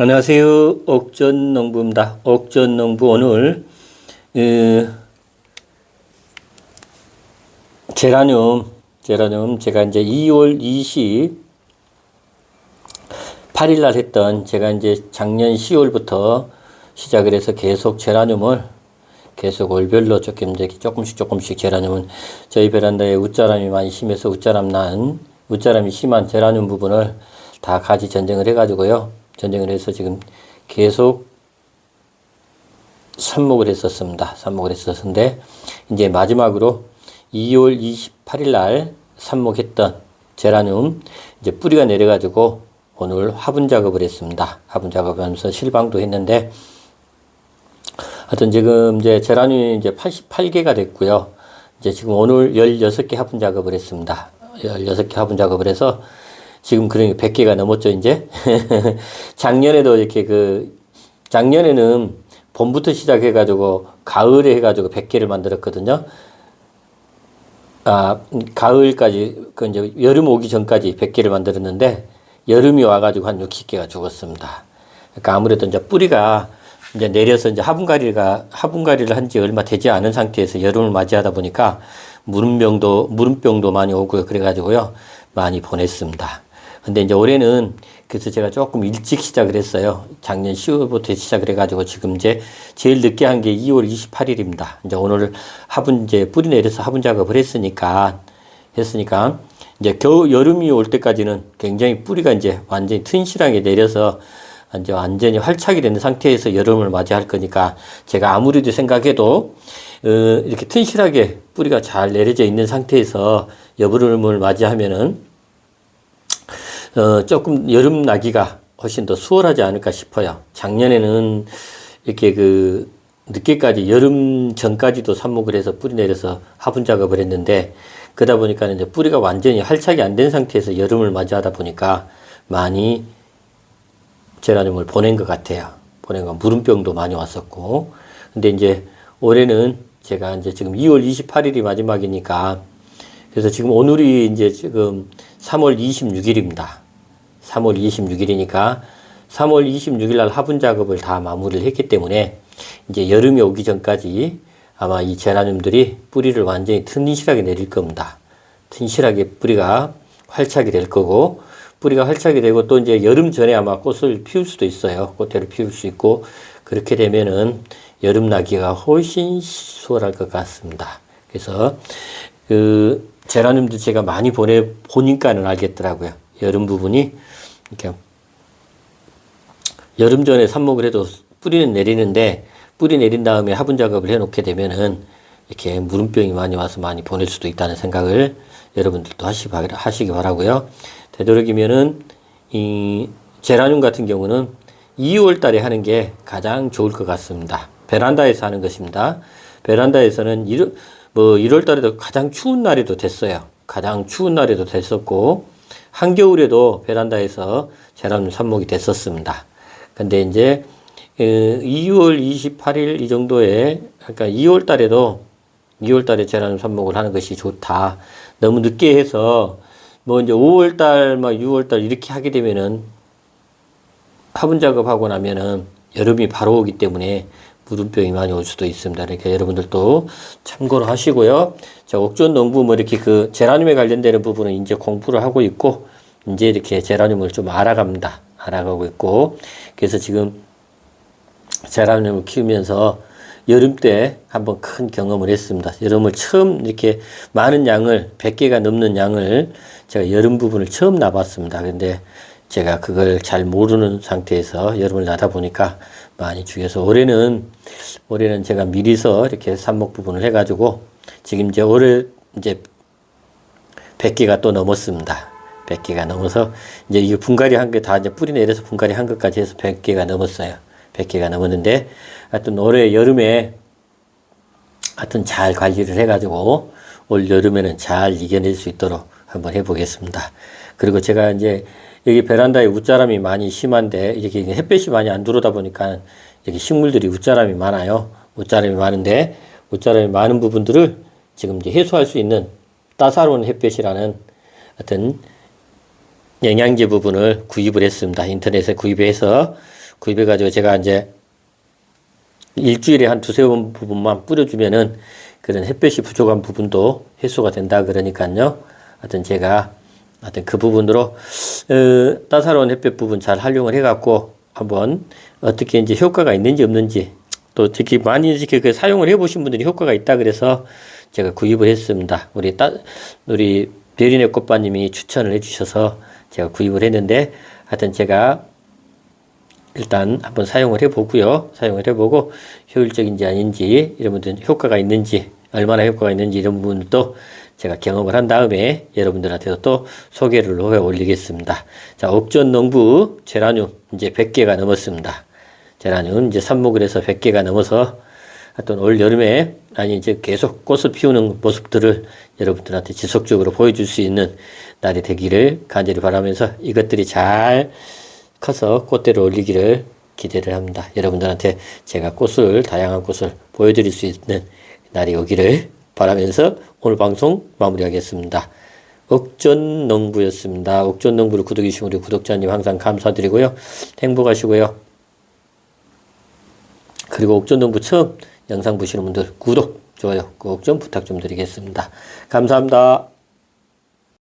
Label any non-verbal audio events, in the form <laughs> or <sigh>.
안녕하세요. 옥전농부입니다. 옥전농부 오늘 어, 제라늄 제라늄 제가 이제 2월 28일 날 했던 제가 이제 작년 10월부터 시작을 해서 계속 제라늄을 계속 월별로 조금 조금씩 조금씩 제라늄은 저희 베란다에 웃자람이 많이 심해서 웃자람 난 웃자람이 심한 제라늄 부분을 다 가지 전쟁을 해가지고요. 전쟁을 해서 지금 계속 삽목을 했었습니다. 삽목을 했었는데 이제 마지막으로 2월 28일 날 삽목했던 제라늄 이제 뿌리가 내려가지고 오늘 화분 작업을 했습니다. 화분 작업을 하면서 실방도 했는데 하여튼 지금 이제 제라늄이 이제 88개가 됐고요. 이제 지금 오늘 16개 화분 작업을 했습니다. 16개 화분 작업을 해서 지금 그러니 100개가 넘었죠, 이제. <laughs> 작년에도 이렇게 그, 작년에는 봄부터 시작해가지고 가을에 해가지고 100개를 만들었거든요. 아, 가을까지, 그 이제 여름 오기 전까지 100개를 만들었는데 여름이 와가지고 한 60개가 죽었습니다. 그러니까 아무래도 이제 뿌리가 이제 내려서 이제 화분가리가, 화분가리를 한 지 얼마 되지 않은 상태에서 여름을 맞이하다 보니까 무름병도, 무름병도 많이 오고요. 그래가지고요. 많이 보냈습니다. 근데 이제 올해는 그래서 제가 조금 일찍 시작을 했어요. 작년 10월부터 시작을 해가지고 지금 이제 제일 늦게 한 게 2월 28일입니다. 이제 오늘 화분 이제 뿌리 내려서 화분 작업을 했으니까 했으니까 이제 겨우 여름이 올 때까지는 굉장히 뿌리가 이제 완전히 튼실하게 내려서 이제 완전히 활착이 되는 상태에서 여름을 맞이할 거니까 제가 아무래도 생각해도 어, 이렇게 튼실하게 뿌리가 잘 내려져 있는 상태에서 여름을 맞이하면은 어, 조금 여름 나기가 훨씬 더 수월하지 않을까 싶어요. 작년에는 이렇게 그 늦게까지 여름 전까지도 삽목을 해서 뿌리 내려서 화분 작업을 했는데 그러다 보니까 이제 뿌리가 완전히 활착이 안 된 상태에서 여름을 맞이하다 보니까 많이 제라늄을 보낸 것 같아요. 보낸 거 무름병도 많이 왔었고 근데 이제 올해는 제가 이제 지금 2월 28일이 마지막이니까 그래서 지금 오늘이 이제 지금 3월 26일입니다. 3월 26일이니까 3월 26일 날 화분 작업을 다 마무리를 했기 때문에 이제 여름이 오기 전까지 아마 이 제라늄들이 뿌리를 완전히 튼실하게 내릴 겁니다. 튼실하게 뿌리가 활착이 될 거고 뿌리가 활착이 되고 또 이제 여름 전에 아마 꽃을 피울 수도 있어요. 꽃대를 피울 수 있고 그렇게 되면은 여름 나기가 훨씬 수월할 것 같습니다. 그래서 그 제라늄도 제가 많이 보내 보니까는 알겠더라고요. 여름 부분이 이렇게 여름 전에 삽목을 해도 뿌리는 내리는데 뿌리 내린 다음에 화분 작업을 해놓게 되면은 이렇게 무름병이 많이 와서 많이 보낼 수도 있다는 생각을 여러분들도 하시, 하시기 바라고요. 되도록이면은 이 제라늄 같은 경우는 2월 달에 하는 게 가장 좋을 것 같습니다. 베란다에서 하는 것입니다. 베란다에서는 1, 뭐 1월 달에도 가장 추운 날에도 됐어요. 가장 추운 날에도 됐었고 한겨울에도 베란다에서 제라늄 삽목이 됐었습니다. 근데 이제 2월 28일 이 정도에 그러니까 2월 달에도 2월 달에 제라늄 삽목을 하는 것이 좋다. 너무 늦게 해서 뭐 이제 5월 달, 막 6월 달 이렇게 하게 되면은 화분 작업하고 나면은 여름이 바로 오기 때문에 무름병이 많이 올 수도 있습니다. 그러니까 여러분들도 참고로 하시고요. 자, 옥전 농부 뭐 이렇게 그 제라늄에 관련되는 부분은 이제 공부를 하고 있고, 이제 이렇게 제라늄을 좀 알아갑니다. 알아가고 있고, 그래서 지금 제라늄을 키우면서 여름 때 한번 큰 경험을 했습니다. 여름을 처음 이렇게 많은 양을, 100개가 넘는 양을 제가 여름 부분을 처음 나봤습니다. 근데 제가 그걸 잘 모르는 상태에서 여름을 나다 보니까 많이 죽여서 올해는 올해는 제가 미리서 이렇게 삽목 부분을 해가지고 지금 이제 올해 이제 100개가 또 넘었습니다. 100개가 넘어서 이제 이 분갈이 한 게 다 이제 뿌리 내려서 분갈이 한 것까지 해서 100개가 넘었어요. 100개가 넘었는데 하여튼 올해 여름에 하여튼 잘 관리를 해가지고 올 여름에는 잘 이겨낼 수 있도록 한번 해보겠습니다. 그리고 제가 이제 여기 베란다에 웃자람이 많이 심한데 이렇게 햇볕이 많이 안 들어오다 보니까 여기 식물들이 웃자람이 많아요. 웃자람이 많은데 웃자람이 많은 부분들을 지금 이제 해소할 수 있는 따사로운 햇볕이라는 어떤 영양제 부분을 구입을 했습니다. 인터넷에 구입해서 구입해가지고 제가 이제 일주일에 한 두세 번 부분만 뿌려주면은 그런 햇볕이 부족한 부분도 해소가 된다 그러니까요. 하여튼 제가 하여튼 그 부분으로 어, 따사로운 햇볕 부분 잘 활용을 해갖고 한번 어떻게 이제 효과가 있는지 없는지 또 특히 많이 이렇게 그 사용을 해보신 분들이 효과가 있다 그래서 제가 구입을 했습니다. 우리 따 우리 베리네 꽃바님이 추천을 해주셔서 제가 구입을 했는데 하여튼 제가 일단 한번 사용을 해보고요. 사용을 해보고 효율적인지 아닌지 이런 분들 효과가 있는지 얼마나 효과가 있는지 이런 부분도 제가 경험을 한 다음에 여러분들한테도 또 소개를 해 올리겠습니다. 자, 옥전 농부 제라늄 이제 100개가 넘었습니다. 제라늄 이제 삽목을 해서 100개가 넘어서 하여튼 올 여름에 아니 이제 계속 꽃을 피우는 모습들을 여러분들한테 지속적으로 보여줄 수 있는 날이 되기를 간절히 바라면서 이것들이 잘 커서 꽃대를 올리기를 기대를 합니다. 여러분들한테 제가 꽃을 다양한 꽃을 보여드릴 수 있는 날이 오기를 바라면서 오늘 방송 마무리하겠습니다. 옥전 농부였습니다. 옥전 농부를 구독해 주신 우리 구독자님 항상 감사드리고요. 행복하시고요. 그리고 옥전 농부 처음 영상 보시는 분들 구독, 좋아요 꼭 좀 부탁 좀 드리겠습니다. 감사합니다.